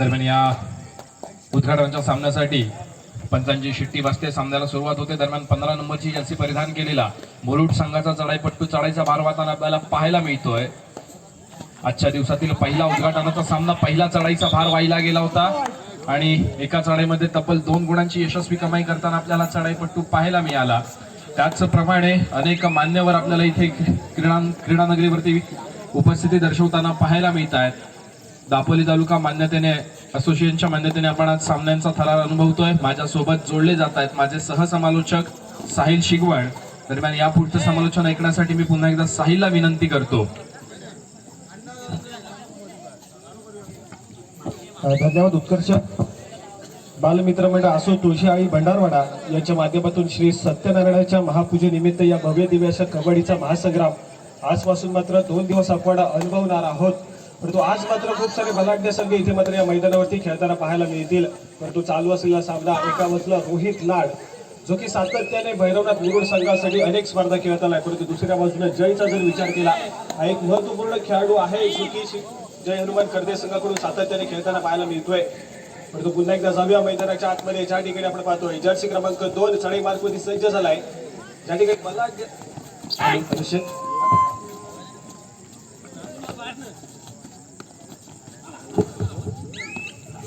दरम्यान या उद्घाटनाच्या सामन्यासाठी पंचांची शिट्टी वाजते. सामन्याला सुरुवात होते. दरम्यान पंधरा नंबरची जर्सी परिधान केलेला मुरुड संघाचा चढाईपट्टू चढाईचा भार वाहताना आपल्याला पाहायला मिळतोय. आजच्या दिवसातील पहिला उद्घाटनाचा सामना पहिला चढाईचा भार वाहिला गेला होता. आणि एका चढाईमध्ये तब्बल दोन गुणांची यशस्वी कमाई करताना आपल्याला चढाईपट्टू पाहायला मिळाला. त्याचप्रमाणे अनेक मान्यवर आपल्याला इथे क्रीडा क्रीडानगरीवरती उपस्थिती दर्शवताना पाहायला मिळत आहेत दापोली तालुका मान्यतेने असोसिएशनच्या मान्यतेने आपण आज सामन्यांचा थरार अनुभवतोय. माझ्यासोबत जोडले जात आहेत माझे सहसमालोचक साहिल शिगवण दरम्यान या पुढचं समालोचन ऐकण्यासाठी मी पुन्हा एकदा साहिलला विनंती करतो. धन्यवाद उत्कर्ष बालमित्र मंडळ असो तुळशी आई भंडारवाडा यांच्या माध्यमातून श्री सत्यनारायणाच्या महापूजेनिमित्त या भव्य दिव्याच्या कबड्डीचा महासंग्राम. आजपासून मात्र दोन दिवस आपण अनुभवणार आहोत. परंतु आज मात्र खूप सारे बलाढ्य संघ इथे मात्र या मैदानावरती खेळताना पाहायला मिळतील. परंतु चालू असलेला सामना. एका बाजूला रोहित लाड जो की सातत्याने भैरवनाथ मुरुड संघासाठी अनेक स्पर्धा खेळत आलाय. परंतु दुसऱ्या बाजूने जयचा जर विचार केला हा एक महत्त्वपूर्ण खेळाडू आहे. जो की जय हनुमान कर्दे संघाकडून सातत्याने खेळताना पाहायला मिळतोय. परंतु पुन्हा एकदा जाऊया मैदानाच्या आतमध्ये. ज्या ठिकाणी आपण पाहतोय जर्सी क्रमांक दोन चढाई मार्कमध्ये सज्ज झालाय. ज्या ठिकाणी बलाढ्य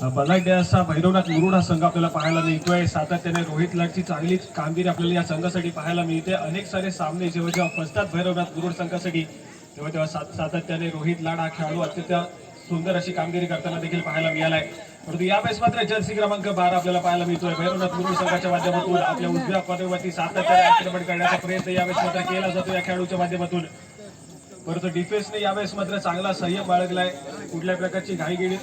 बलाढ्य असा भैरवनाथ मुरुड हा संघ आपल्याला पाहायला मिळतोय. सातत्याने रोहित लाडची चांगली कामगिरी आपल्याला या संघासाठी पाहायला मिळते. अनेक सारे सामने जेव्हा जेव्हा फसतात भैरवनाथ मुरुड संघासाठी तेव्हा तेव्हा सात- सातत्याने रोहित लाड हा खेळाडू अत्यंत सुंदर अशी कामगिरी करताना देखील पाहायला मिळालाय. परंतु यावेळेस मात्र जर्सी क्रमांक बारा आपल्याला पाहायला मिळतोय. भैरवनाथ मुरुड संघाच्या माध्यमातून आपल्या उजव्या कॉर्नरवरती सातत्याने आक्रमण करण्याचा प्रयत्न यावेळेस मात्र केला जातो या खेळाडूच्या माध्यमातून. परंतु डिफेन्सने यावेळेस मात्र चांगला संयम बाळगलाय. कुठल्या प्रकारची घाईगिरी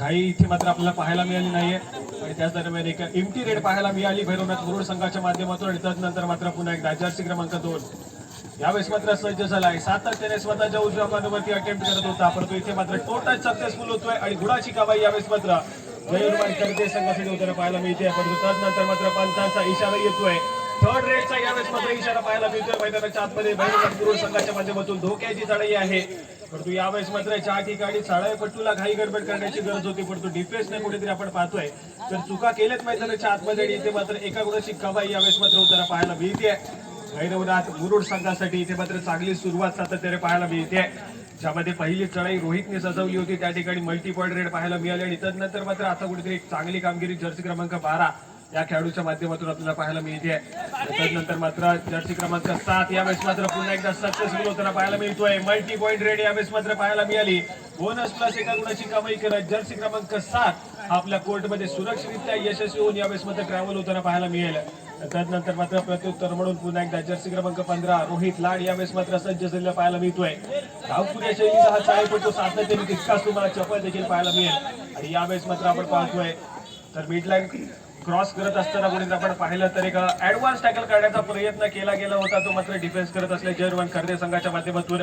घाई इथे मात्र आपल्याला पाहायला मिळाली नाहीये. आणि त्याच दरम्यान एक एमटी रेड पाहायला मिळाली. भैरवनाथ मुरुड संघाच्या माध्यमातून आणि त्यानंतर मात्र पुन्हा एकदा जर्सी क्रमांक दोन. यावेळेस मात्र सज्ज झालाय. सातत्याने स्वतःच्या उजव्या पानावरती अटेम्प्ट करत होता परंतु इथे मात्र टोटल सक्सेसफुल होतोय आणि गुणाची कामाई यावेळेस मात्र जय करते संघासाठी होताना पाहायला मिळते. परंतु त्यानंतर मात्र पंचांचा इशारा येतोय. थर्ड रेडचा यावेळेस मात्र इशारा पाहायला मिळतोय. मैदानाच्या आतमध्ये भैरवनाथ मुरुड संघाच्या माध्यमातून धोक्याची चढाई आहे. परंतु यावेळेस मात्र चार ठिकाणी साळाईपट्टूला घाई गडबड करण्याची गरज होती परंतु डिफेन्सने कुठेतरी आपण पाहतोय. तर चुका केल्यात मैदानाच्या आतमध्ये आणि इथे मात्र एका गुणाची कमाई यावेळेस मात्र होताना पाहायला मिळते भैरवनाथ मुरुड संघासाठी इथे मात्र चांगली सुरुवात सातत्याने पाहायला मिळते ज्यामध्ये पहिली चढाई रोहितने सजवली होती. त्या ठिकाणी मल्टी पॉईंट रेड पाहायला मिळाली आणि तदनंतर मात्र आता कुठेतरी एक चांगली कामगिरी जर्सी क्रमांक बारा. या खेळाडूच्या माध्यमातून आपल्याला पाहायला मिळते. त्यानंतर मात्र जर्सी क्रमांक सात यावेळेस मात्र पुन्हा एकदा सक्सेसफुल होताना पाहायला मिळतोय. मल्टी पॉईंट रेड यावेळेस मात्र पाहायला मिळाली. बोनस प्लस एका गुणाची कमाई करत जर्सी क्रमांक सात आपल्या कोर्टमध्ये सुरक्षितरित्या यशस्वी होऊन यावेळेस मात्र ट्रॅव्हल होताना पाहायला मिळेल. त्यानंतर मात्र प्रत्युत्तर म्हणून पुन्हा एकदा जर्सी क्रमांक पंधरा रोहित लाड यावेळेस मात्र सज्ज झालेला पाहायला मिळतोय. धावपुऱ्या शैलीचा हा चाळीपटू सातत्याने तितकाच तुम्हाला चपळ देखील पाहायला मिळेल. आणि यावेळेस मात्र आपण पाहतोय तर मिडलाईन क्रॉस करत असताना कुठे आपण पाहिलं तर एक ऍडव्हान्स टॅकल करण्याचा प्रयत्न केला गेला होता. तो मात्र डिफेन्स करत असल्या जर्मन खर्दे संघाच्या माध्यमातून.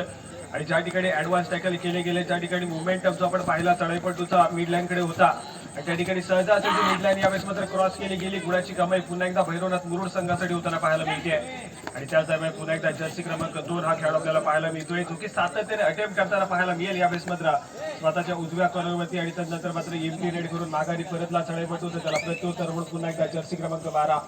आणि ज्या ठिकाणी ऍडव्हान्स टॅकल केले गेले ज्या ठिकाणी मुवमेंट जो आपण पाहिला तळेपटूचा मिडलाईन कडे होता. त्या ठिकाणी सहजासहजी मिडलाईन यावेळेस मात्र क्रॉस केली गेली. गुणाची कमाई पुन्हा एकदा भैरवनाथ मुरुड संघासाठी होताना पाहायला मिळते. आणि त्याच दरम्यान पुन्हा एकदा जर्सी क्रमांक दोन हा खेळाडू आपल्याला पाहायला मिळतोय. जो की सातत्याने अटेम्प्ट करताना पाहायला मिळेल यावेळेस मात्र स्वतःच्या उजव्या कॉलरवरती आणि त्यानंतर मात्र एमटी रेड करून माघारी परतला चढाईपटू तर त्याला प्रत्युत्तर म्हणून पुन्हा एकदा जर्सी क्रमांक बारा.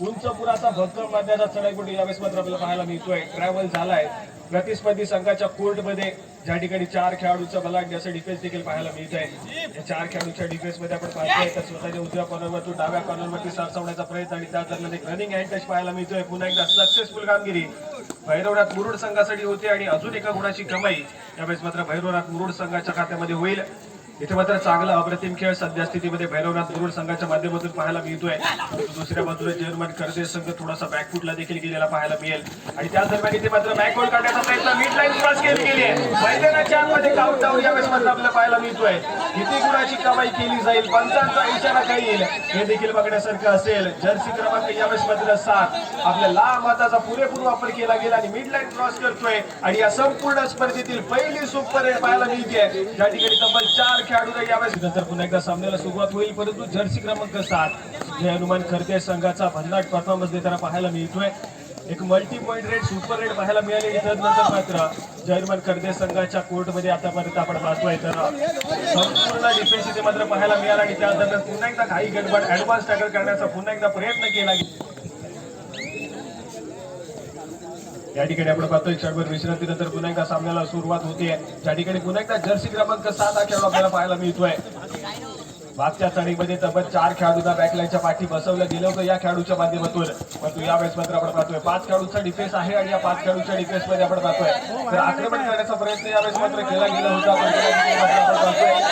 उंच पुराचा भक्कम मारण्याचा चढाईपटू यावेळेस मात्र आपल्याला पाहायला मिळतोय. ट्रॅव्हल झालाय. प्रतिस्पर्धी संघाच्या कोर्टमध्ये ज्या ठिकाणी चार खेळाडूचा बलाढ्य डिफेन्स देखील पाहायला मिळत आहे या चार खेळाडूच्या डिफेन्समध्ये आपण पाहतोय तर स्वतःच्या उजव्या कॉर्नरवरतून डाव्या कॉर्नरवरती सरसवण्याचा प्रयत्न आणि त्या दरम्यान एक रनिंग हँड टच पाहायला मिळतोय. पुन्हा एकदा सक्सेसफुल कामगिरी. भैरवनाथ मुरुड संघासाठी होते आणि अजून एका गुणाची कमाई. यावेळेस मात्र भैरवनाथ मुरुड संघाच्या खात्यामध्ये होईल. इथे मात्र चांगला अप्रतिम खेळ सध्या स्थितीमध्ये भैरवनाथ मुरुड संघाच्या माध्यमातून पाहायला मिळतोय. दुसऱ्या बाजूला जर्मन कर्जे संघ थोडासा बॅकफुटला देखील गेलेला पाहायला मिळेल. आणि त्या दरम्यान इथे मात्र बॅकवर्ड काढण्याचा प्रयत्न मिड लाईन क्रॉस केली गेली आहे. मैदानाच्या आतमध्ये काउंट डाऊन यावेळेस मात्र आपल्याला पाहायला मिळतोय. किती गुणाची कमाई केली जाईल पंचांचा इशारा काय येईल हे देखील बघण्यासारखं असेल. जर्सी क्रमांक यावेळेस मात्र सात. आपल्या लांब हाताचा पुरेपूर वापर केला गेला आणि मिड लाईन क्रॉस करतोय. आणि या संपूर्ण स्पर्धेतील पहिली सुपर पाहायला मिळते. ज्या ठिकाणी तब्बल चार खेळाडू यावेळेस नंतर पुन्हा एकदा सामन्याला सुरुवात होईल परंतु जर्सी क्रमांक सात जे हनुमान खरते संघाचा भन्नाट परफॉर्मन्स देताना पाहायला मिळतोय. एक multi point raid super raid पाहायला मिळाले. की नंतर मात्र जयमान कर्दे संघाच्या कोर्टमध्ये आतापर्यंत आपण पाहतोय. तर संपूर्ण डिफेन्स इथे मात्र पाहायला मिळाला आणि त्यानंतर पुन्हा एकदा काही गडबड ऍडव्हान्स टॅकल करण्याचा पुन्हा एकदा प्रयत्न केला या ठिकाणी आपण पाहतोय क्षणभर विश्रांतीनंतर पुन्हा एकदा सामन्याला सुरुवात होते त्या ठिकाणी पुन्हा एकदा जर्सी क्रमांक सात हा खेळाडू आपल्याला पाहायला मिळतोय. मागच्या चढीमध्ये तब्बल चार खेळाडूंना बॅकलाईनच्या पाठी बसवलं गेलं होतं या खेळाडूच्या माध्यमातून. परंतु यावेळेस मात्र आपण पाहतोय पाच खेळाडूचा डिफेन्स आहे आणि या पाच खेळाडूच्या डिफेन्समध्ये आपण पाहतोय. तर आक्रमण करण्याचा प्रयत्न यावेळेस मात्र केला गेला होता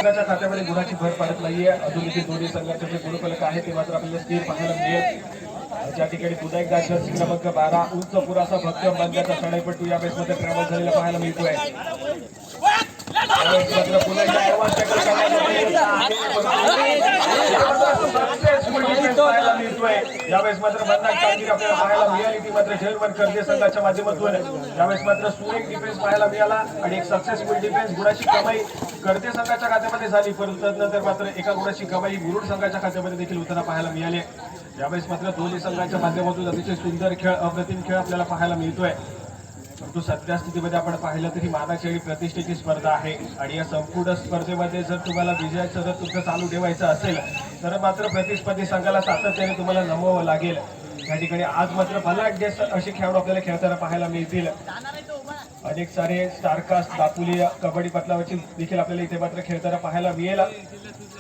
पण खात्यामध्ये गुणाची भर पडत नाहीये. अजून देखील दोन्ही संघाचे जे गुणफलक आहे ते मात्र आपल्याला स्थिर पाहायला मिळेल. ज्या ठिकाणी पुन्हा एकदा जर्सी क्रमांक बारा उंच पुराचा भक्कम बंदाचा चढाईपट्टू या बेसमध्ये ट्रॅव्हल झालेला पाहायला मिळतोय. यावेळेस मात्र पुन्हा मिळतोय. यावेळेस मात्र कामगिरी आपल्याला पाहायला मिळाली ती मात्र झेलवर कर्जे संघाच्या माध्यमातून यावेळेस मात्र सुरेख डिफेन्स पाहायला मिळाला आणि एक सक्सेसफुल डिफेन्स गुणाची कमाई कर्जे संघाच्या खात्यामध्ये झाली परंतु नंतर मात्र एका गुणाची कमाई मुरुड संघाच्या खात्यामध्ये देखील होताना पाहायला मिळाली यावेळेस मात्र दोन्ही संघाच्या माध्यमातून अतिशय सुंदर खेळ अप्रतिम खेळ आपल्याला पाहायला मिळतोय परंतु सध्या स्थितीमध्ये आपण पाहिलं तरी मानाची आणि प्रतिष्ठेची स्पर्धा आहे. आणि या संपूर्ण स्पर्धेमध्ये जर तुम्हाला विजयाचं जर तुमचं चालू ठेवायचं असेल तर मात्र प्रतिस्पर्धी संघाला सातत्याने तुम्हाला नमवावं लागेल. या ठिकाणी आज मात्र बलाढ्य असे खेळाडू आपल्याला खेळताना पाहायला मिळतील. अनेक सारे स्टारकास्ट दापुली कबड्डी पतलावरची देखील आपल्याला इथे मात्र खेळताना पाहायला मिळेल.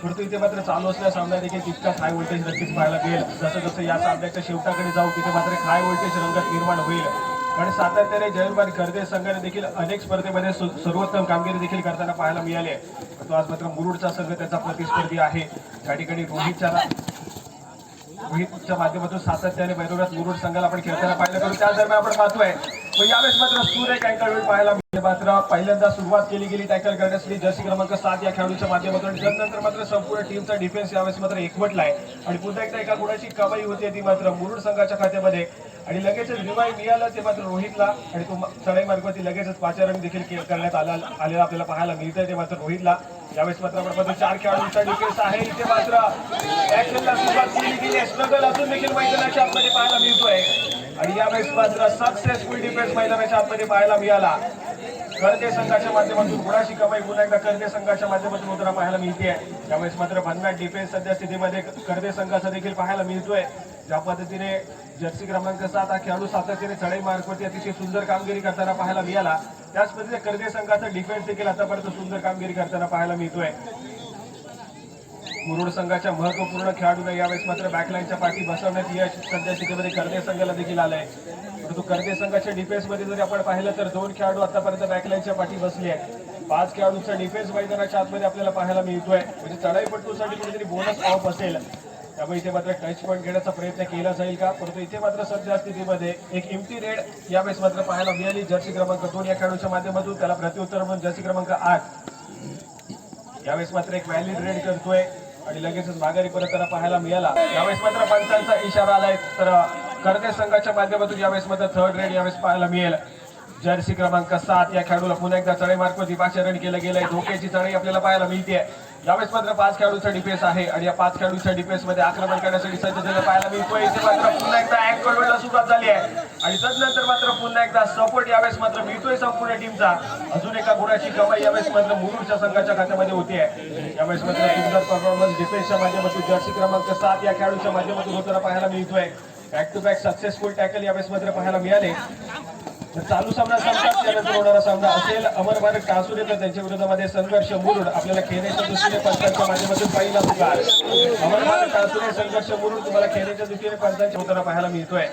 परंतु इथे मात्र चालू असलेला सामना देखील तितकाच हाय व्होल्टेज नक्कीच पाहायला मिळेल. जसं जसं या सामन्याच्या शेवटाकडे जाऊ तिथे मात्र हाय व्होल्टेज रंगत निर्माण होईल. आणि सातत्याने जयंतबाई कर्दे संघाने देखील अनेक स्पर्धेमध्ये सु- सर्वोत्तम कामगिरी देखील करताना पाहायला मिळाली आहे. तो आज मात्र मुरुडचा संघ त्याचा प्रतिस्पर्धी आहे. त्या ठिकाणी रोहितच्या रोहितच्या माध्यमातून सातत्याने बैरवण्यात मुरुड संघाला आपण खेळताना पाहिलं. करून त्या दरम्यान आपण पाहतोय यावेळेस मात्र सूर्य अँकल वेळ पाहायला मिळाले. मात्र पहिल्यांदा सुरुवात केली गेली टॅकल करण्यासाठी. जर्सी क्रमांक सात या खेळाडूच्या माध्यमातून. त्यानंतर मात्र संपूर्ण टीमचा डिफेन्स यावेळेस मात्र एकवटला आहे. आणि पुन्हा एकदा एका गुणाची कमाई होती ती मात्र मुरुड संघाच्या खात्यामध्ये. आणि लगेचच रिवाय मिळालं ते मात्र रोहितला आणि तो चढाई मार्गावरती लगेचच पाचारण देखील करण्यात आला आलेला आपल्याला पाहायला मिळतंय. ते मात्र रोहितला. यावेळेस मात्र आपण चार खेळाडूंचा डिफेन्स आहे. इथे मात्र ऍक्शनला सुरुवात केली गेली स्ट्रगल अजून देखील मैदानाच्या आतमध्ये पाहायला मिळतोय. आणि यावेळेस मात्र सक्सेसफुल डिफेन्स मैदानाच्या आतमध्ये पाहायला मिळाला. कर्दे संघाच्या माध्यमातून गुणाची कमाई पुन्हा एकदा कर्जे संघाच्या माध्यमातून उतरा पाहायला मिळते. त्यावेळेस मात्र भन्नाट डिफेन्स सध्या स्थितीमध्ये कर्दे संघाचा देखील पाहायला मिळतोय. ज्या पद्धतीने जर्सी क्रमांक सात हा खेळाडू सातत्याने चढाई मार्कवरती अतिशय सुंदर कामगिरी करताना पाहायला मिळाला. त्याच पद्धतीने कर्जे संघाचा डिफेन्स देखील आतापर्यंत सुंदर कामगिरी करताना पाहायला मिळतोय. मुरुड संघाच्या महत्त्वपूर्ण खेळाडूला यावेळेस मात्र बॅकलाईनच्या पाठी बसवण्यात यश सध्या स्थितीमध्ये कर्दे संघाला देखील आलंय. परंतु कर्दे संघाच्या डिफेन्समध्ये जरी आपण पाहिलं तर दोन खेळाडू आतापर्यंत बॅकलाईनच्या पाठी बसले आहेत. पाच खेळाडूंचा डिफेन्स मैदानाच्या आतमध्ये आपल्याला पाहायला मिळतोय. म्हणजे चढाईपट्टूसाठी कुठेतरी बोनस ऑफ असेल. त्यामुळे इथे मात्र टच पॉईंट घेण्याचा प्रयत्न केला जाईल का? परंतु इथे मात्र सध्या स्थितीमध्ये एक इम्टी रेड यावेळेस मात्र पाहायला मिळाली. जर्सी क्रमांक दोन या खेळाडूच्या माध्यमातून. त्याला प्रत्युत्तर म्हणून जर्सी क्रमांक आठ. यावेळेस मात्र एक व्हॅलिड रेड करतोय आणि लगेचच माघारी परत त्याला पाहायला मिळाला. यावेळेस मात्र पंचांचा इशारा आलाय. तर कर्दे संघाच्या माध्यमातून यावेळेस मात्र थर्ड रेड यावेळेस पाहायला मिळेल. जर्सी क्रमांक सात या खेळाडूला पुन्हा एकदा चढाई मार्फत पाचारण केलं गेलंय. धोक्याची चढाई आपल्याला पाहायला मिळते यावेळेस मात्र पाच खेळाडूचा डिफेन्स आहे आणि या पाच खेळाडूच्या डिफेन्समध्ये आक्रमण करण्यासाठी सज्ज झालं पाहायला मिळतोय. इथे मात्र पुन्हा एकदा अँकल सुरुवात झाली आहे. आणि तदनंतर मात्र पुन्हा एकदा सपोर्ट यावेळेस मात्र मिळतोय संपूर्ण टीमचा अजून एका गुणाची कमाई यावेळेस मात्र मुरुडच्या संघाच्या खात्यामध्ये होती. आहे यावेळेस मात्र सुंदर परफॉर्मन्स डिफेन्सच्या माध्यमातून जर्सी क्रमांक सात या खेळाडूच्या माध्यमातून होताना पाहायला मिळतोय. Back to back successful tackle यावेळेस मात्र पाहायला मिळाले. चालू सामना संपतात त्यानंतर होणारा सामना असेल. अमर भारत कासुरे तर त्यांच्या विरोधामध्ये संघर्ष मुरुड. आपल्याला खेळण्याच्या दृष्टीने पंचांच्या माध्यमातून पहिला पुकार अमर भारत कासुरे संघर्ष मुरुड तुम्हाला खेळण्याच्या दृष्टीने पंचांच्या होताना पाहायला मिळतोय.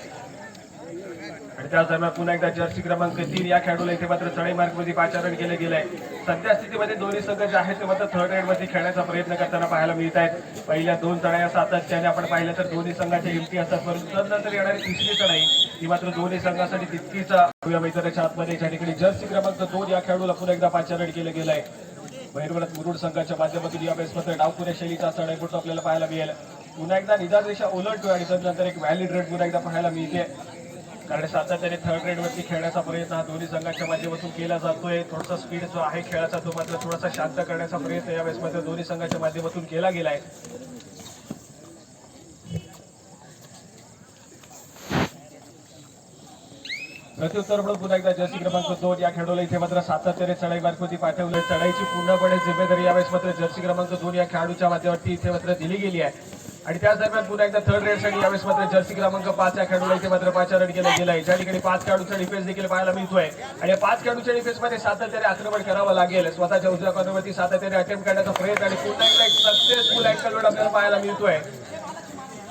त्याचदरम्यान दरम्यान पुन्हा एकदा जर्सी क्रमांक तीन या खेळाडूला इथे मात्र चढाई मार्गमध्ये पाचारण केलं गेलंय. सध्या स्थितीमध्ये दोन्ही संघ जे आहेत ते मात्र थर्ड रेडमध्ये खेळण्याचा प्रयत्न करताना पाहायला मिळत आहेत. पहिल्या दोन चढाया सातत्याने आपण पाहिलं तर दोन्ही संघाच्या हिमती असतात परंतु त्यानंतर येणारी तिसरी चढाई ही मात्र दोन्ही संघासाठी तितकीच मैदानाच्या आतमध्ये ज्या ठिकाणी जर्सी क्रमांक दोन या खेळाडूला पुन्हा एकदा पाचारण केलं गेलंय. भैरवनाथ मुरुड संघाच्या माध्यमातून यावेळेस मात्र डावपुऱ्या शैलीचा चढाईपट आपल्याला पाहायला मिळेल. पुन्हा एकदा निदान रेषा ओलटतोय आणि त्यानंतर एक व्हॅलिड रेट पुन्हा एकदा पाहायला मिळते. कारण सातत्याने थर्ड रेड खेळण्याचा प्रयत्न हा दोन्ही संघाच्या माध्यमातून केला जातोय. थोडासा स्पीड जो आहे खेळाचा तो मात्र थोडासा शांत करण्याचा प्रयत्न यावेळेस मात्र दोन्ही संघाच्या माध्यमातून केला गेलाय. प्रत्युत्तर म्हणून पुन्हा एकदा जर्सी क्रमांक दोन या खेळाडूला इथे मात्र सातत्याने चढाई मार्फती पाठवले चढाईची पूर्णपणे जिम्मेदारी यावेळेस मात्र जर्सी क्रमांक दोन या खेळाडूच्या माध्यमावरती इथे मात्र दिली गेली आहे. आणि त्याच दरम्यान पुन्हा एकदा थर्ड रेडसाठी यावेळेस मात्र जर्सी क्रमांक पाच या खेळाडूला इथे मात्र पाच रन केलं गेलं आहे ज्या ठिकाणी पाच खेळाडूचा डिफेन्स देखील पाहायला मिळतोय. आणि या पाच खेळाडूच्या डिफेन्समध्ये सातत्याने आक्रमण करावं लागेल. स्वतःच्या उजव्या कॉर्नरवरती सातत्याने अटेम्प्ट करण्याचा प्रयत्न आणि पुन्हा एकदा एक सक्सेसफुल अँकलवर आपल्याला पाहायला मिळतोय.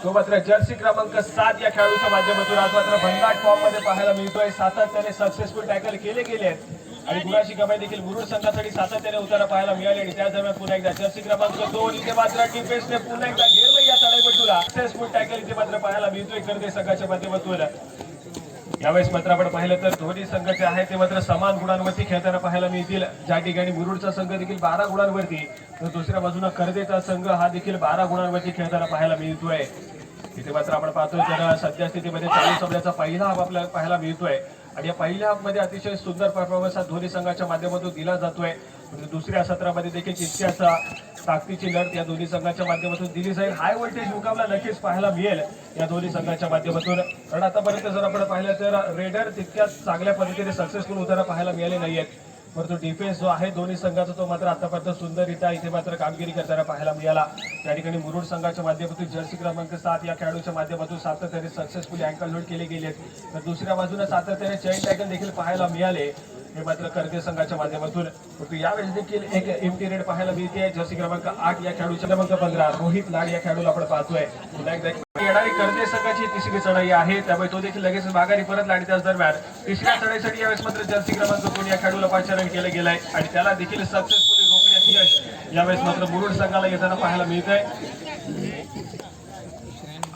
तो मात्र जर्सी क्रमांक सात या खेळाडूच्या माध्यमातून आज मात्र भन्नाट फॉर्ममध्ये पाहायला मिळतोय. सातत्याने सक्सेसफुल टॅकल केले गेले आहेत आणि गुणाची कमाई देखील गुरुड संघासाठी सातत्याने उतारा पाहायला मिळाले आणि त्या दरम्यान पुन्हा एकदा जर्सी क्रमांक दोन इथे मात्र डिफेन्सने पुन्हा एकदा घेरलं या चढाईपटूला सक्सेसफुल टॅकल इथे मात्र पाहायला मिळतोय करते संघाच्या माध्यमातून यावेळेस मात्र आपण पाहिलं तर धोनी संघ जे आहे ते मात्र समान गुणांवरती खेळताना पाहायला मिळतील. ज्या ठिकाणी मुरुडचा संघ देखील बारा गुणांवरती. तर दुसऱ्या बाजूला कर्देचा संघ हा देखील बारा गुणांवरती खेळताना पाहायला मिळतोय. इथे मात्र आपण पाहतोय तर सध्या स्थितीमध्ये चालू सामन्याचा पहिला हा आपल्याला पाहायला मिळतोय. आणि या पहिल्या हाफमध्ये अतिशय सुंदर परफॉर्मन्स हा दोन्ही संघाच्या माध्यमातून दिला जातोय. म्हणजे दुसऱ्या सत्रामध्ये देखील तितक्याच ताकदीची लढत या दोन्ही संघाच्या माध्यमातून दिली जाईल. हाय व्होल्टेज मुकाबला नक्कीच पाहायला मिळेल या दोन्ही संघाच्या माध्यमातून. कारण आतापर्यंत जर आपण पाहिलं तर रेडर तितक्याच चांगल्या पद्धतीने सक्सेसफुल होताना पाहायला मिळाले नाहीयेत. परंतु डिफेन्स जो आहे दोन्ही संघाचा तो मात्र आतापर्यंत सुंदररित्या इथे मात्र कामगिरी करताना पाहायला मिळाला. त्या ठिकाणी मुरुड संघाच्या माध्यमातून जर्सी क्रमांक सात या खेळाडूच्या माध्यमातून सातत्याने सक्सेसफुली अँकल लोड केले गेले तर दुसऱ्या बाजूने सातत्याने चैन टॅकल देखील पाहायला मिळाले. हे मात्र कर्गे संघाच्या माध्यमातून. परंतु यावेळेस देखील एक एमटी रेड पाहायला मिळते. जर्सी क्रमांक आठ या खेळाडूच्या क्रमांक पंधरा रोहित लाड या खेळाडूला आपण पाहतोय. येणारी कर्जे संघाची तिसरी चढाई आहे. त्यामुळे तो देखील लगेच माघारी परत आणि त्याच दरम्यान तिसऱ्या चढाईसाठी यावेळेस मात्र जर्सी क्रमांक दोन या खेळाडूला पाचारण केलं गेलंय आणि त्याला देखील सक्सेसफुली रोखण्यात यश यावेळेस मात्र मुरुड संघाला येताना पाहायला मिळतंय.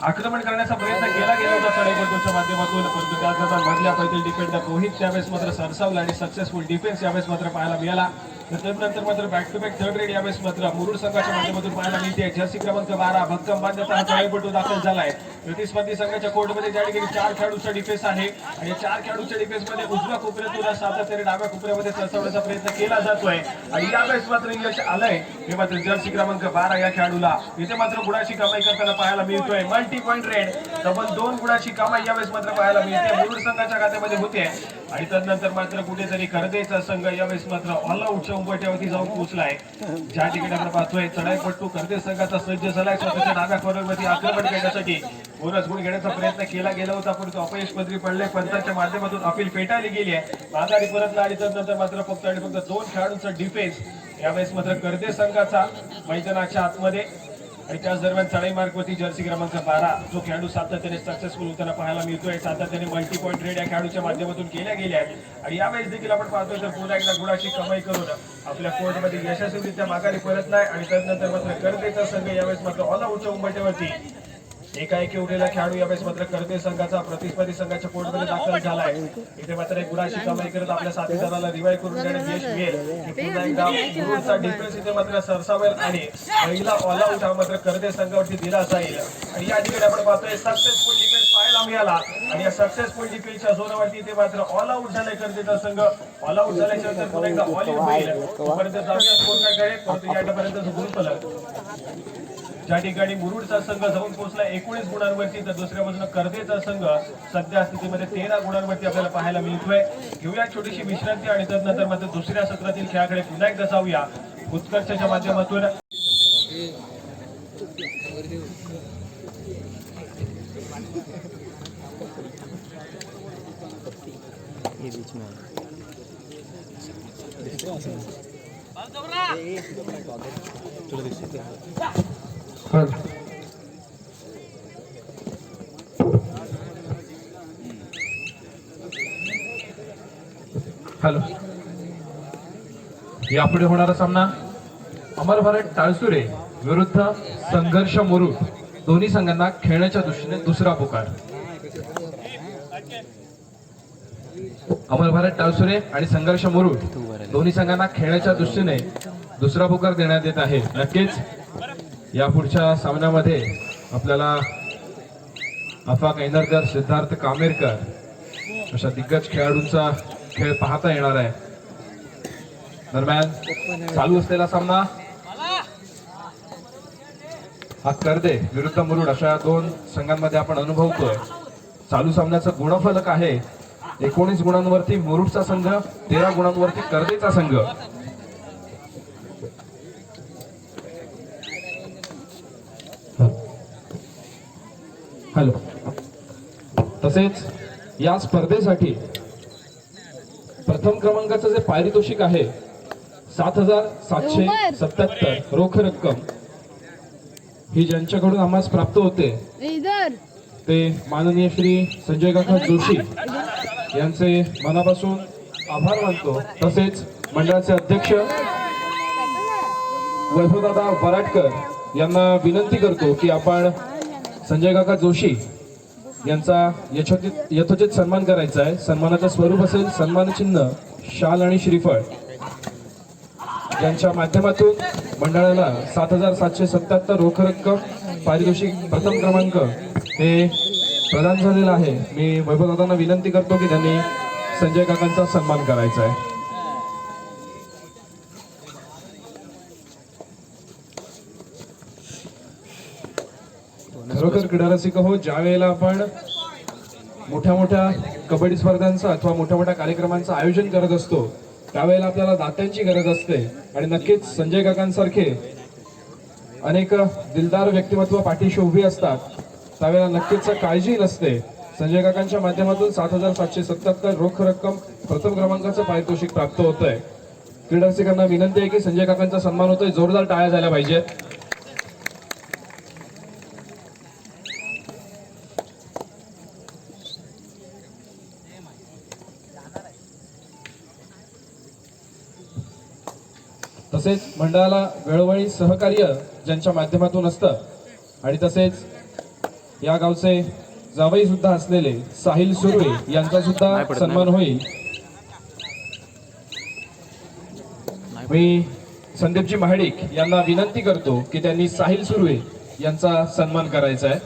आक्रमण करण्याचा प्रयत्न केला गेला होता चढाईपटूच्या माध्यमातून परंतु त्या दरम्यान मधल्या पैदल डिफेंडर रोहित त्यावेळेस मात्र सरसावला आणि सक्सेसफुल डिफेन्स यावेळेस मात्र पाहायला मिळाला. त्याच्यानंतर मात्र back to back third raid यावेळेस मात्र मुरुड संघाच्या माध्यमातून पाहायला मिळते. जर्सी क्रमांक बारा भक्कम बांधता हा खेळपटू दाखल झालाय. प्रतिस्पर्धी संघाच्या कोर्टमध्ये त्या ठिकाणी चार खेळाडूचा डिफेन्स आहे. आणि या चार खेळाडूच्या डिफेन्समध्ये उजव्या कोपऱ्यातून सातत्याने डाव्या कोपऱ्यामध्ये सरसावण्याचा प्रयत्न केला जातोय. आणि यावेळेस मात्र यश आलंय. हे मात्र जर्सी क्रमांक बारा या खेळाडूला. इथे मात्र गुणाची कमाई करताना पाहायला मिळतोय. मल्टी पॉईंट रेड तब्बल दोन गुणाची कमाई यावेळेस मात्र पाहायला मिळते. मुरुड संघाच्या खात्यामध्ये होते. आणि तदनंतर मात्र कुठेतरी खरदेचा संघ यावेळेस मात्र ऑल आउटच्या उंबरट्यावरती जाऊन पोहोचलाय. ज्या ठिकाणी आपण पाहतोय चढाईपट्टू करते संघाचा सज्ज झालाय. स्वतःच्या नागा कॉर्नरवरती आक्रमण करण्यासाठी बोनस गुण घेण्याचा प्रयत्न केला गेला होता. परंतु अपयश पदरी पडले. पंचांच्या माध्यमातून अपील फेटाळली गेली आहे. माघारी परतला आणि त्यानंतर मात्र फक्त आणि फक्त दोन खेळाडूंचा डिफेन्स यावेळेस मात्र कर्दे संघाचा मैदानाच्या आतमध्ये आणि त्याच दरम्यान चढाई मार्गवरती जर्सी क्रमांक बारा. जो खेळाडू सातत्याने सक्सेसफुल होताना पाहायला मिळतोय. सातत्याने मल्टी पॉईंट रेड या खेळाडूच्या माध्यमातून केल्या गेल्या आहेत. आणि यावेळेस देखील आपण पाहतोय तर पुन्हा एकदा गुणाची कमाई करून आपल्या कोर्टमध्ये यशस्वीरित्या माघारी परतलाय आणि त्यानंतर मात्र कर्देचा संघ यावेळेस मात्र ऑल आउटच्या उंबरट्यावरती एकाएकी उरलेला खेळाडू यावेळेस मात्र कर्दे संघाचा प्रतिस्पर्धी संघाच्या कोर्टमध्ये दाखल झालाय. इथे मात्र एक गुणाशी कमाई करत आपल्या साथीदाराला रिवाय करून देण्यात यश मिळेल. हे पुन्हा एकदा मुरुडचा डिफेन्स इथे मात्र सरसावेल आणि पहिला ऑल आउट हा मात्र कर्दे संघावरती दिला जाईल. आणि या ठिकाणी आपण पाहतोय सक्सेसफुल डिफेन्स पाहायला मिळाला. आणि या सक्सेसफुल डिफेन्सच्या झोनवरती इथे मात्र ऑल आउट झालाय करतेचा संघ. ऑल आउट झाल्याच्यानंतर पुन्हा एकदा ऑल इन होईल. तोपर्यंत जाऊया स्कोर परंतु या टप्प्यापर्यंत ज्या ठिकाणी मुरुडचा संघ जाऊन पोहोचला एकोणीस गुणांवरती तर दुसऱ्या बाजूला कर्देचा संघ सध्या स्थितीमध्ये तेरा गुणांवरती आपल्याला पाहायला मिळतोय घेऊया छोटीशी विश्रांती आणि त्यानंतर मात्र दुसऱ्या सत्रातील खेळाकडे पुन्हा एकदा जाऊया उत्कर्षच्या माध्यमातून हॅलो. यापुढे होणारा सामना अमर भारत टाळसुरे विरुद्ध संघर्ष मुरुड दोन्ही संघांना खेळण्याच्या दृष्टीने दुसरा पुकार. अमर भारत टाळसुरे आणि संघर्ष मुरुड दोन्ही संघांना खेळण्याच्या दृष्टीने दुसरा पुकार देण्यात येत आहे. नक्कीच या पुढच्या सामन्यामध्ये आपल्याला अफाक कैनरकर सिद्धार्थ कामेरकर अशा दिग्गज खेळाडूंचा खेळ पाहता येणार आहे. दरम्यान चालू असलेला सामना हा करदे विरुद्ध मुरुड अशा दोन संघांमध्ये आपण अनुभवतोय. चालू सामन्याचं गुणफलक आहे एकोणीस गुणांवरती मुरुडचा संघ तेरा गुणांवरती कर्देचा संघ. हॅलो. तसेच या स्पर्धेसाठी प्रथम क्रमांकाचं जे पारितोषिक आहे सात हजार सातशे सत्याहत्तर रोख रक्कम ही ज्यांच्याकडून आम्हाला प्राप्त होते ते माननीय श्री संजय काका जोशी यांचे मनापासून आभार मानतो. तसेच मंडळाचे अध्यक्ष वैभवदादा वराटकर यांना विनंती करतो की आपण संजय काका जोशी यांचा यथोचित यथोचित सन्मान करायचा आहे. सन्मानाचं स्वरूप असेल सन्मान चिन्ह शाल आणि श्रीफळ. यांच्या माध्यमातून मंडळाला सात हजार सातशे सत्याहत्तर रोख रक्कम पारितोषिक प्रथम क्रमांक हे प्रदान झालेलं आहे. मी वैभवदादांना विनंती करतो की त्यांनी संजय काकांचा सन्मान करायचा आहे. खरोखर क्रीडा रसिक हो ज्या वेळेला आपण मोठ्या मोठ्या कबड्डी स्पर्धांचं अथवा मोठ्या मोठ्या कार्यक्रमांचं आयोजन करत असतो त्यावेळेला आपल्याला दात्यांची गरज असते. आणि नक्कीच संजय काकांसारखे अनेक दिलदार व्यक्तिमत्व पाठीशी उभी असतात. त्यावेळेला नक्कीच काळजी नसते. संजय काकांच्या माध्यमातून सात हजार सातशे सत्याहत्तर रोख रक्कम प्रथम क्रमांकाचं पारितोषिक प्राप्त होत आहे क्रीडा रसिकांना विनंती आहे की संजय काकांचा सन्मान होतोय. जोरदार टाळ्या झाल्या पाहिजेत. तसेच मंडळाला वेळोवेळी सहकार्य ज्यांच्या माध्यमातून असतं. आणि तसेच या गावचे जावई सुद्धा असलेले साहिल सुर्वे यांचा सुद्धा सन्मान होईल. मी संदीपजी महाडिक यांना विनंती करतो की त्यांनी साहिल सुर्वे यांचा सन्मान करायचा आहे.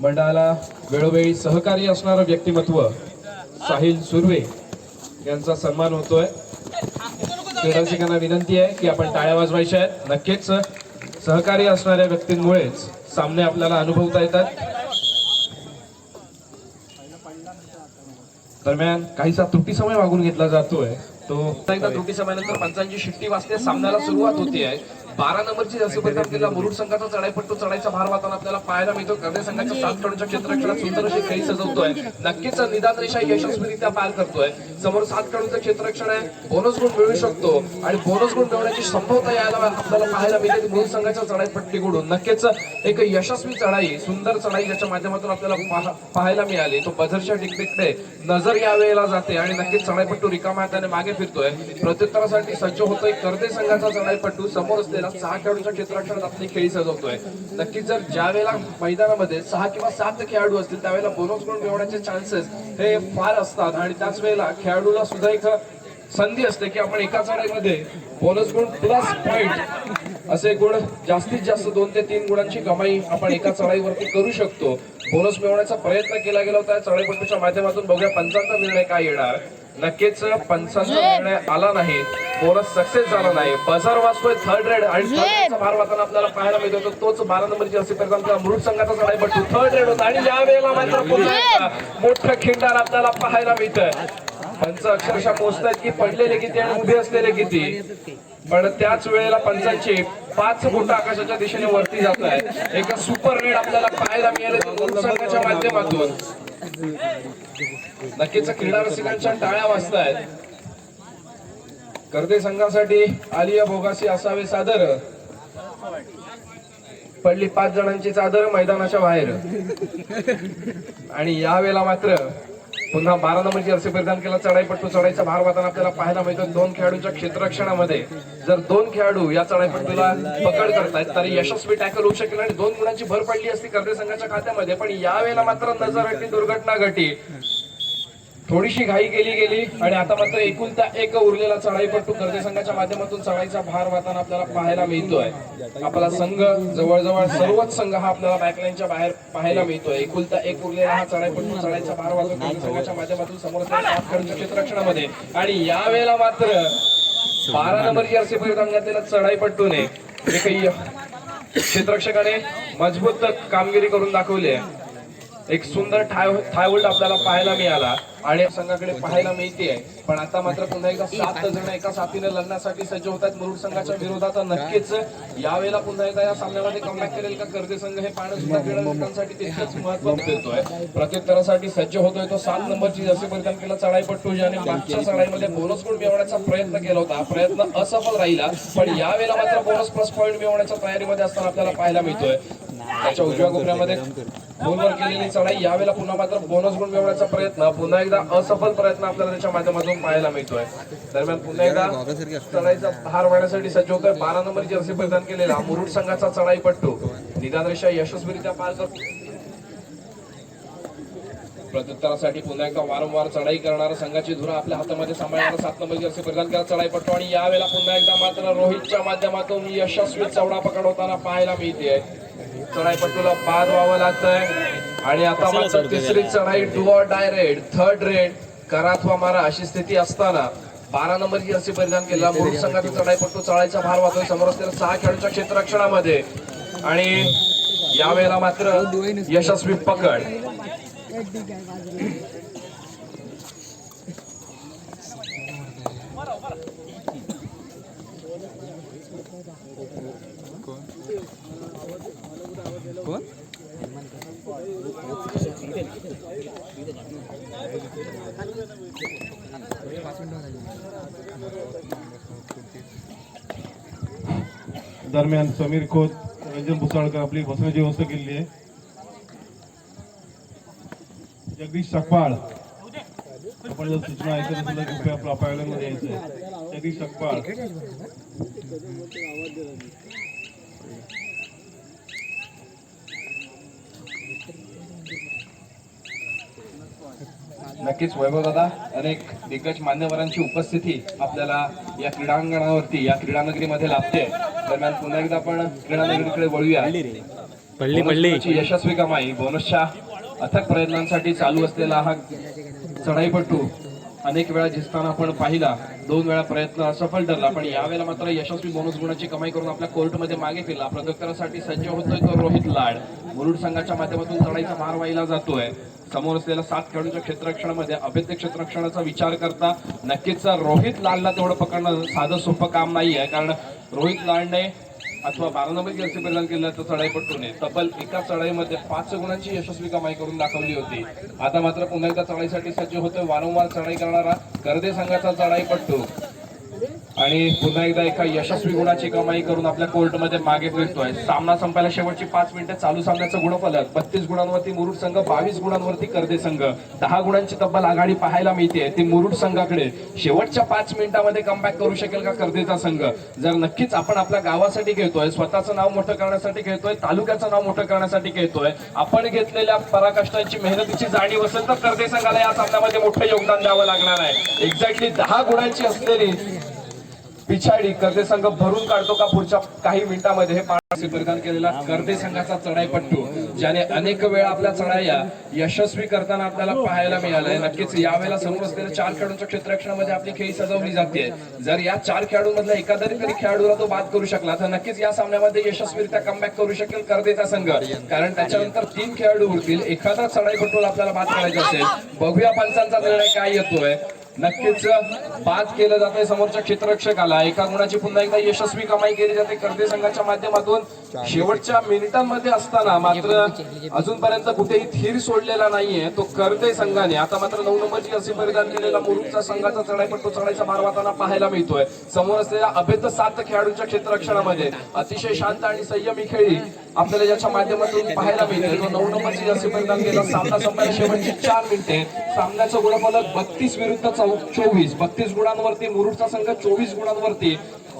मंडळाला वेळोवेळी सहकार्य असणारं व्यक्तिमत्व साहिल सुर्वे यांचा सन्मान होतोय. क्रीडारसिकांना विनंती आहे की आपण टाळ्या वाजवायच्या आहेत. नक्कीच सहकारी असणाऱ्या व्यक्तींमुळेच सामने आपल्याला अनुभवता येतात. दरम्यान काहीसा त्रुटी समय मागून घेतला जातोय. तो एकदा त्रुटी समयानंतर पंचांची शिट्टी वाजते सामन्याला सुरुवात होती आहे बारा नंबरची जसं परिणाम केला मुरुड संघाचा चढाईपट्टू चढायचा भार वाहताना आपल्याला पाहायला मिळतो. कर्णे संघाच्या सात कडूच्या क्षेत्ररक्षणात सुंदर अशी खेळी सजवतोय. नक्कीच निदान रेषा यशस्वीरित्या पार करतोय. समोर सात कडूचं क्षेत्ररक्षण आहे. बोनस गुण मिळू शकतो. आणि बोनस गुण मिळवण्याची संभवता यायला आपल्याला पाहायला मिळते मुरुड संघाच्या चढाईपट्टीकडून नक्कीच एक यशस्वी चढाई सुंदर चढाई ज्याच्या माध्यमातून आपल्याला पाह- पाहायला मिळाली. तो बझरच्या टिकटिकडे नजर या वेळेला जाते आणि नक्कीच चढाईपट्टू रिकामा हाताने मागे फिरतोय. प्रत्युत्तरासाठी सज्ज होतोय कर्दे संघाचा चढाईपट्टू समोर असलेला सहा खेळाडूच्या क्षेत्ररक्षणात आपली खेळी सजवतोय. नक्कीच जर ज्या वेळेला मैदानामध्ये सहा किंवा सात खेळाडू असतील त्यावेळेला बोनस गुण मिळवण्याचे चान्सेस हे फार असतात. आणि त्याच वेळेला खेळाडूला सुद्धा एक संधी असते की आपण एका चढाईमध्ये बोनस गुण प्लस पॉइंट असे गुण जास्तीत जास्त दोन ते तीन गुणांची कमाई आपण एका चढाईवरती करू शकतो. बोनस मिळवण्याचा प्रयत्न केला गेला होता. चढाईपट्टूच्या माध्यमातून बघूया पंचांचा निर्णय काय येणार. नक्कीच पंचांचा निर्णय आला नाही. बोनस सक्सेस झाला नाही. बजार वाचतोय थर्ड रेड आणि redचा भार वाहताना आपल्याला पाहायला मिळतो तोच बारा नंबरची असे परिणाम मृत संघाचा चढाईपट्टू थर्ड रेड होता. आणि या वेळेला मात्र मोठं खिंडार आपल्याला पाहायला मिळतंय. पंच अक्षरशः मोजतायत की पडलेले किती आणि उभे असलेले किती. पण त्याच वेळेला पंचांची पाच बोट आकाशाच्या दिशेने वरती जात आहे एका सुपर रेड आपल्याला पाहायला मिळाले संघाच्या माध्यमातून. नक्कीच क्रीडा रसिकांच्या टाळ्या वाजतायत. कर्दे संघासाठी आलिया भोगासी असावे सादर. पडली पाच जणांची चादर मैदानाच्या बाहेर. आणि यावेळेला मात्र पुन्हा बारा नंबरची अर्से परिधान केला. चढाईपट्टू चढाईचा भार वाहताना आपल्याला पाहायला मिळतो दोन खेळाडूच्या क्षेत्ररक्षणामध्ये. जर दोन खेळाडू या चढाईपट्टूला पकड करतायत तर यशस्वी टॅकल होऊ शकेल आणि दोन गुणांची भर पडली असती कर्दे संघाच्या खात्यामध्ये. पण यावेळेला मात्र नजर हटली दुर्घटना घटी थोडीशी घाई केली गेली आणि आता मात्र एकुलता एक उरलेला चढाईपट्टू कर्जे संघाच्या माध्यमातून चढाईचा भार वाहताना आपल्याला पाहायला मिळतोय. आपला संघ जवळजवळ सर्वच संघ हा आपल्याला बॅकलाईनच्या बाहेर पाहायला मिळतोय. एकुलता एक उरलेला हा चढाईपट्टू चढाईचा भार वाहतो संघाच्या माध्यमातून समोर असलेल्या क्षेत्ररक्षणामध्ये आणि यावेळेला मात्र बारा नंबरची आरसी परिधान घातलेला चढाईपट्टूने एकही क्षेत्ररक्षकाने मजबूत कामगिरी करून दाखवली आहे. एक सुंदर ठाय थायहोल्ड आपल्याला पाहायला मिळाला आणि संघाकडे पाहायला मिळते. पण आता मात्र पुन्हा एकदा सात जण एका साथीने लढण्यासाठी सज्ज होत आहेत मुरुड संघाच्या विरोधात नक्कीच यावेळेला पुन्हा एकदा या सामन्यामध्ये कमबॅक करेल का? कर्जे संघ हे पाहणं सुद्धा क्रीडारसिकांसाठी तितकंच महत्त्व देतोय प्रत्युत्तरासाठी सज्ज होतोय तो सात नंबरची जसे परिधान केला चढाईपट्टू ज्याने मागच्या चढाईमध्ये बोनस गुण मिळवण्याचा प्रयत्न केला होता. हा प्रयत्न असफल राहिला पण यावेळेला मात्र बोनस प्लस पॉईंट मिळवण्याच्या तयारीमध्ये असताना आपल्याला पाहायला मिळतोय. त्याच्या उजव्या कोपऱ्यामध्ये गोलवर केलेली चढाई यावेळेला पुन्हा मात्र बोनस गुण मिळवण्याचा प्रयत्न पुन्हा एकदा असफल प्रयत्न आपल्याला त्याच्या माध्यमातून पाहायला मिळतोय. दरम्यान पुन्हा एकदा चढाईचा हार वाढण्यासाठी सज्ज होतोय बारा नंबर जर्सी परिधान केलेला मुरुड संघाचा चढाईपट्टू निदान रेषा यशस्वीरित्या पार करतो. प्रत्युत्तरासाठी पुन्हा एकदा वारंवार चढाई करणारा संघाची धुरा आपल्या हातामध्ये सांभाळणारा सात नंबर जर्सी परिधान केला चढाईपट्टू आणि यावेळेला पुन्हा एकदा मात्र रोहितच्या माध्यमातून यशस्वी चवडा होताना पाहायला मिळते चढाईपट्टूला बाद व्हावं लागतंय. आणि आता मात्र तिसरी चढाई डुअर डायरेक्ट थर्ड रेड करा अथवा मारा अशी स्थिती असताना बारा नंबरची जर्सी परिधान केला मुरुड संघाचा चढाईपट्टू चढाईचा भार वाहतोय. समोर असलेल्या सहा खेळाडूच्या क्षेत्ररक्षणामध्ये. आणि यावेळेला मात्र यशस्वी पकड. कोण? दरम्यान समीर खोत रंजन भुसाळकर आपली बसण्याची व्यवस्था केली आहे. जगदीश सकपाळ. आपण जर सूचना ऐकत असेल तर कृपया आपल्या पायऱ्यांमध्ये यायचं जगदीश सकपाळ. नक्कीच वैभव दादा अनेक दिग्गज मान्यवरांची उपस्थिती आपल्याला या क्रीडांगणावरती या क्रीडानगरीमध्ये लाभते दरम्यान पुन्हा एकदा आपण क्रीडानगरीकडे वळूया. पडली पडली यशस्वी कमाई बोनसच्या अथक प्रयत्नांसाठी चालू असलेला हा चढाईपट्टू अनेक वेळा झिजताना आपण पाहिला दोन वेळा प्रयत्न असफल ठरला पण यावेळेला मात्र यशस्वी बोनस गुणाची कमाई करून आपल्या कोर्टमध्ये मागे फिरला. प्रत्युत्तरासाठी सज्ज होतोय तो रोहित लाड. मुरुड संघाच्या माध्यमातून चढाईचा मार वाहिला जातोय. समोर असलेल्या सात खेळाडूंच्या क्षेत्ररक्षणामध्ये अभेद्य क्षेत्ररक्षणाचा विचार करता नक्कीच रोहित लालला तेवढं पकडणं साधं सोपं काम नाही आहे कारण रोहित लालने अथवा बारा नंबर जर्सी परिधान केलं तर चढाईपट्टूने तब्बल एका चढाईमध्ये पाच गुणांची यशस्वी कमाई करून दाखवली होती. आता मात्र पुन्हा एकदा चढाईसाठी सज्ज होतोय वारंवार चढाई करणारा गर्दे संघाचा चढाईपट्टू आणि पुन्हा एकदा एका यशस्वी गुणाची कमाई करून आपल्या कोर्टमध्ये मागे फिरतोय. सामना संपायला शेवटची पाच मिनिटं चालू सामन्याचं गुणफलक. बत्तीस गुणांवरती मुरुड संघ बावीस गुणांवरती कर्दे संघ. दहा गुणांची तब्बल आघाडी पाहायला मिळते. ती मुरुड संघाकडे. शेवटच्या पाच मिनिटांमध्ये कमबॅक करू शकेल का कर्देचा संघ? जर नक्कीच आपण आपल्या गावासाठी खेळतोय स्वतःचं नाव मोठं करण्यासाठी खेळतोय तालुक्याचं नाव मोठं करण्यासाठी खेळतोय आपण घेतलेल्या पराकष्टांची मेहनतीची जाणीव असेल तर कर्दे संघाला या सामन्यामध्ये मोठं योगदान द्यावं लागणार आहे. एक्झॅक्टली दहा गुणांची असलेली पिछाडी कर्दे संघ भरून काढतो का पुढच्या काही मिनिटांमध्ये? हे पाण्याचे परिधान केलेला कर्दे संघाचा चढाईपट्टू ज्याने अनेक वेळा आपल्या चढाया यशस्वी करताना आपल्याला पाहायला मिळालंय. नक्कीच यावेळेला समोर असलेल्या चार खेळाडूंच्या क्षेत्ररक्षणामध्ये आपली खेळी सजवली जाते. जर या चार खेळाडूंमधल्या एखाद्या तरी खेळाडूला तो बाद करू शकला तर नक्कीच या सामन्यामध्ये यशस्वीरित्या कमबॅक करू शकेल कर्देचा संघ. कारण त्याच्यानंतर तीन खेळाडू उरतील. एखादा चढाईपट्टूला आपल्याला बाद करायचा असेल. बघूया पंचांचा निर्णय काय येतोय. नक्कीच बाद केलं जातंय समोरच्या क्षेत्ररक्षकाला एका गुणाची पुन्हा एकदा यशस्वी कमाई केली जाते कर्दे संघाच्या माध्यमातून. शेवटच्या मिनिटांमध्ये असताना मात्र अजूनपर्यंत कुठेही थीर सोडलेला नाहीये. तो कर्दे संघाने आता मात्र नऊ नंबरची जर्सी परिधान केलेला मुरुडचा संघाचा चढाईपट्टू चढाईचा मार वाहताना पाहायला मिळतोय. समोर असलेल्या अभेद सात खेळाडूंच्या क्षेत्ररक्षणामध्ये अतिशय शांत आणि संयमी खेळी आपल्याला ज्याच्या माध्यमातून पाहायला मिळते. तो नऊ नंबरची जर्सी परिधान केला सामना संपायला शेवटची चार मिनिटे. सामन्याचं गुणफलक बत्तीस विरुद्ध चोवीस बत्तीस गुणांवरती मुरुडचा संघ चोवीस गुणांवरती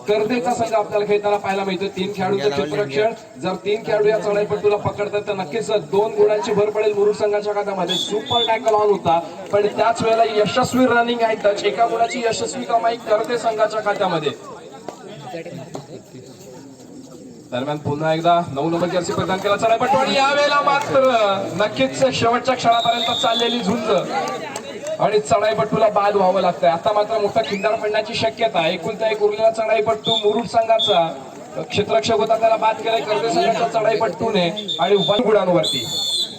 कर्देचा संघ आपल्याला खेळताना पाहायला मिळतो तीन खेळाडूंचं क्षेत्ररक्षण जर तीन खेळाडू या चढाईपट्टूला पकडतात तर नक्कीच दोन गुणांची भर पडेल मुरुड संघाच्या खात्यामध्ये. सुपर टॅकल ऑन होता. पण त्याच वेळेला यशस्वी रनिंग आहे टच एका गुणाची यशस्वी कमाई कर्दे संघाच्या खात्यामध्ये. दरम्यान पुन्हा एकदा नऊ नंबर जर्सी प्रदान केला. चढाईपट्टू आणि यावेळेला मात्र नक्कीच शेवटच्या क्षणापर्यंत चाललेली झुंज. आणि चढाईपट्टूला बाद व्हावं लागतंय. आता मात्र मोठा खिंडार पडण्याची शक्यता एकूण त्या एक उरलेला चढाईपट्टू मुरुड संघाचा क्षेत्ररक्षक होता त्याला बाद केलाय. कर्वे संघाच्या चढाईपट्टूने आणि वन गुणांवरती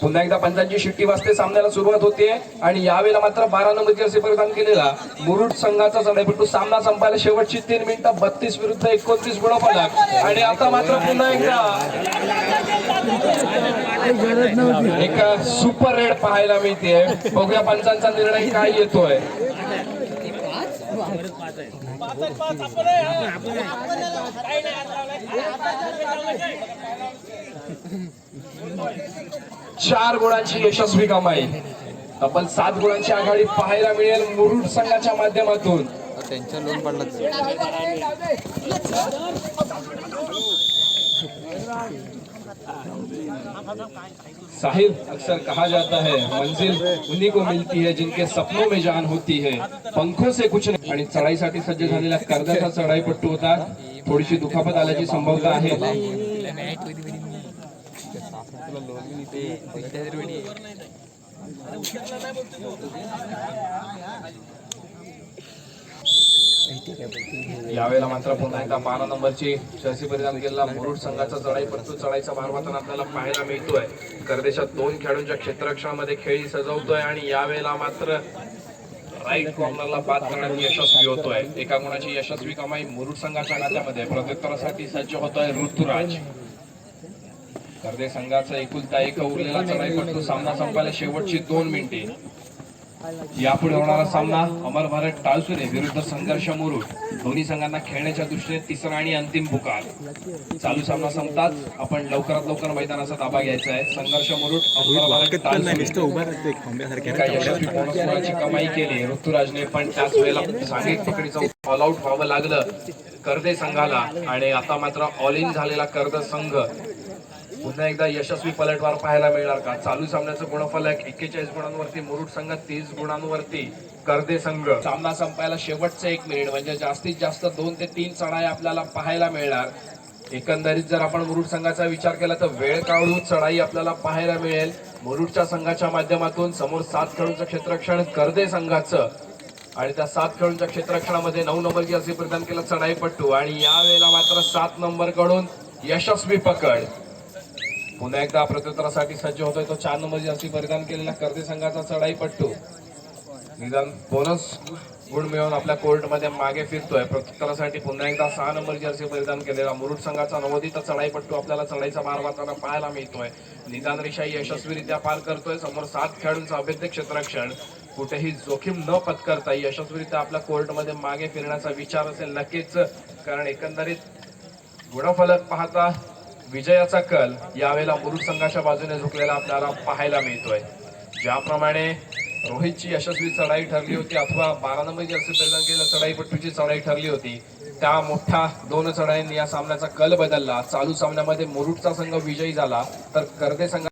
पुन्हा एकदा पंचांची शिट्टी वाजते सामन्याला सुरुवात होते. आणि यावेळेला मात्र बारा नंबरची असे परिधान केलेला मुरुड संघाचा चढाईपट्टू सामना संपायला शेवटची तीन मिनिटं बत्तीस विरुद्ध एकोणतीस गुणफलक आणि आता मात्र पुन्हा एकदा एक सुपर रेड पाहायला मिळते. बघूया पंचांचा निर्णय काय येतोय. चार गुणांची यशस्वी कमाई. तब्बल सात गुणांची आघाडी पाहायला मिळेल मुरुड संघाच्या माध्यमातून. त्यांच्या लोन पडला साहिल अक्सर कहा जाता है, मंजिल उन्हीं को मिलती है जिनके सपनों में जान होती है। पंखों से कुछ नाही। आणि चढाईसाठी सज्ज झालेला कर्जाचा चढाईपट्टू होता। थोडीशी दुखापत आल्याची संभाव्यता आहे. यावेळेला मात्र पुन्हा एकदा बारा नंबरची जर्सी परिधान केलेला मुरुड संघाचा चढाई चढाईपट्टू चढाईचा भारवातन आपल्याला पाहायला मिळतोय. करदेशात दोन खेळाडूंच्या क्षेत्ररक्षणामध्ये खेळी सजवतोय आणि यावेळेला मात्र राईट कॉर्नरला बाद करण्यात यशस्वी होतोय. एका गुणाची यशस्वी कमाई मुरुड संघाच्या नात्यामध्ये. प्रत्युत्तरासाठी सज्ज होतोय ऋतुराज. कर्दे संघाचा एकुलता एक उरलेला चढाईपट्टू सामना संपायला शेवटची दोन मिनिटे. यापुढे होणारा सामना अमर भारत टाळसुरे विरुद्ध संघर्ष मुरुड दोन्ही संघांना खेळण्याच्या दृष्टीने तिसरा आणि अंतिम पुकार. चालू सामना संपताच आपण लवकरात लवकर मैदानाचा ताबा घ्यायचा आहे. संघर्ष मुरुड कमाई केली. ऋतुराजने पण त्याच वेळेला सांघिक पकडीचं ऑल आउट व्हावं लागलं कर्दे संघाला. आणि आता मात्र ऑल इन झालेला कर्द संघ. पुन्हा एकदा यशस्वी पलटवार पाहायला मिळणार का? चालू सामन्याचं गुणफलक एक्केचाळीस गुणांवरती मुरुड संघ तीस गुणांवरती कर्दे संघ. सामना संपायला शेवटचं एक मिनिट म्हणजे जास्तीत जास्त दोन ते तीन चढाई आपल्याला पाहायला मिळणार. एकंदरीत जर आपण मुरुड संघाचा विचार केला तर वेळ काढून चढाई आपल्याला पाहायला मिळेल. मुरुडच्या संघाच्या माध्यमातून समोर सात खेळूंचं क्षेत्रक्षण कर्दे संघाचं. आणि त्या सात खेळूंच्या क्षेत्रक्षणामध्ये नऊ नंबरची असे प्रदान केला चढाईपट्टू आणि या वेळेला मात्र सात नंबरकडून यशस्वी पकड. पुन्हा एकदा प्रत्युत्तरासाठी सज्ज होतोय तो चार नंबर जर्सी परिधान केलेला कर्दे संघाचा चढाईपट्टू निदान बोनस गुण मिळवून आपल्या कोर्टमध्ये मागे फिरतोय. प्रत्युत्तरासाठी पुन्हा एकदा सहा नंबर जर्सी परिधान केलेला मुरुड संघाचा नवोदित चढाईपट्टू आपल्याला चढाईचा मार वाहताना पाहायला मिळतोय. निदान रेषा यशस्वीरित्या पार करतोय. समोर सात खेळाडूंचा अभेद्य क्षेत्ररक्षण. कुठेही जोखीम न पत्करता यशस्वीरित्या आपल्या कोर्टमध्ये मागे फिरण्याचा विचार असेल नक्कीच. कारण एकंदरीत गुणफलक पाहता विजयाचा कल यावेळेला मुरुड संघाच्या बाजूने झुकलेला आपल्याला पाहायला मिळतोय. ज्याप्रमाणे रोहितची यशस्वी चढाई ठरली होती अथवा बारा नंबर जर्सी परिधान केलेल्या चढाईपट्टूची चढाई ठरली होती त्या मोठ्या दोन चढाईंनी या सामन्याचा कल बदलला. चालू सामन्यामध्ये मुरुडचा संघ विजयी झाला तर कर्दे संघ